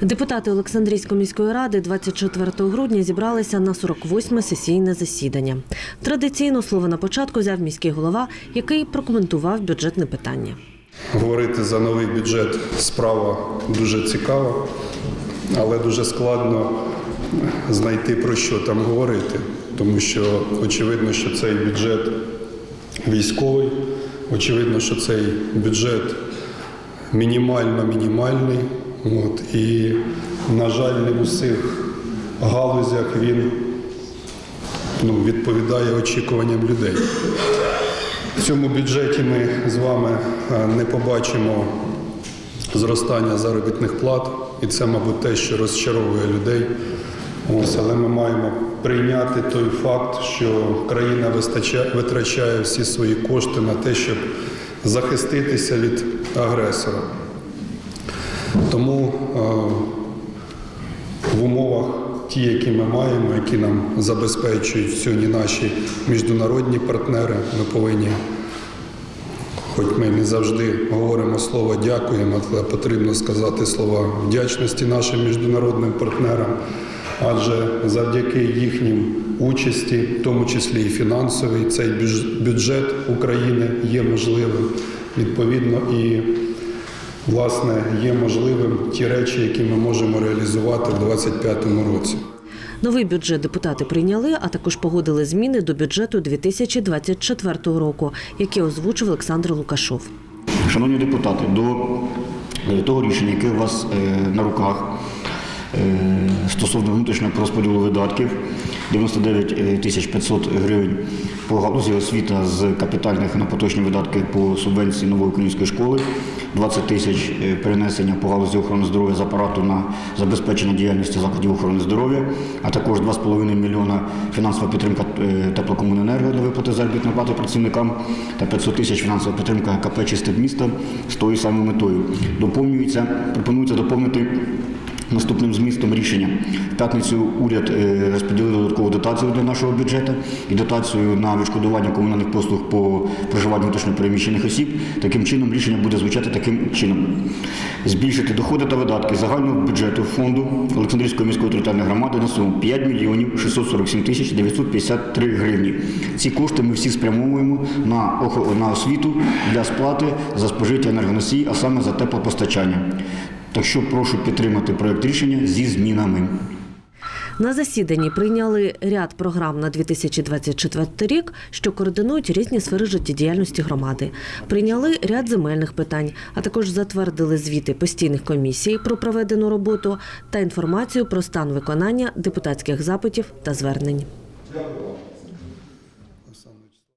Депутати Олександрійської міської ради 24 грудня зібралися на 48-ме сесійне засідання. Традиційно слово на початку взяв міський голова, який прокоментував бюджетне питання. Говорити за новий бюджет справа дуже цікава, але дуже складно знайти про що там говорити, тому що очевидно, що цей бюджет військовий, очевидно, що цей бюджет мінімально-мінімальний. От, і, на жаль, не в усіх галузях він ну, відповідає очікуванням людей. В цьому бюджеті ми з вами е, не побачимо зростання заробітних плат, і це, мабуть, те, що розчаровує людей. Ось, але ми маємо прийняти той факт, що країна вистача- витрачає всі свої кошти на те, щоб захиститися від агресора. Тому е, в умовах ті, які ми маємо, які нам забезпечують сьогодні наші міжнародні партнери, ми повинні, хоч ми не завжди говоримо слово дякуємо, але потрібно сказати слова вдячності нашим міжнародним партнерам, адже завдяки їхнім участі, в тому числі і фінансовій, цей бюджет України є можливим. Відповідно, і власне є можливим ті речі, які ми можемо реалізувати в 2025 році. Новий бюджет депутати прийняли, а також погодили зміни до бюджету 2024 року, які озвучив Олександр Лукашов. Шановні депутати, до е, того рішення, яке у вас е, на руках е, стосовно внутрішнього розподілу видатків 99 тисяч 500 гривень по галузі освіта з капітальних на поточні видатки по субвенції нової української школи, 20 тисяч е, перенесення по галузі охорони здоров'я з апарату на забезпечення діяльності закладів охорони здоров'я, а також 2,5 мільйона фінансова підтримка е, теплокомуненерго для виплати заробітної плати працівникам та 500 тисяч фінансова підтримка КП «Чисте місто з тою самою метою. Доповнюється, пропонується доповнити Наступним змістом рішення п'ятницю уряд е, розподілив додаткову дотацію для нашого бюджету і дотацію на відшкодування комунальних послуг по проживанню внутрішньопереміщених осіб. Таким чином рішення буде звучати таким чином: збільшити доходи та видатки загального бюджету фонду Олександрійської міської територіальної громади на суму 5 мільйонів 647 тисяч 953 гривні. Ці кошти ми всі спрямовуємо на на освіту для сплати за спожиття енергоносій, а саме за теплопостачання. Так що прошу підтримати проект рішення зі змінами. На засіданні прийняли ряд програм на 2024 рік, що координують різні сфери життєдіяльності громади. Прийняли ряд земельних питань, а також затвердили звіти постійних комісій про проведену роботу та інформацію про стан виконання депутатських запитів та звернень.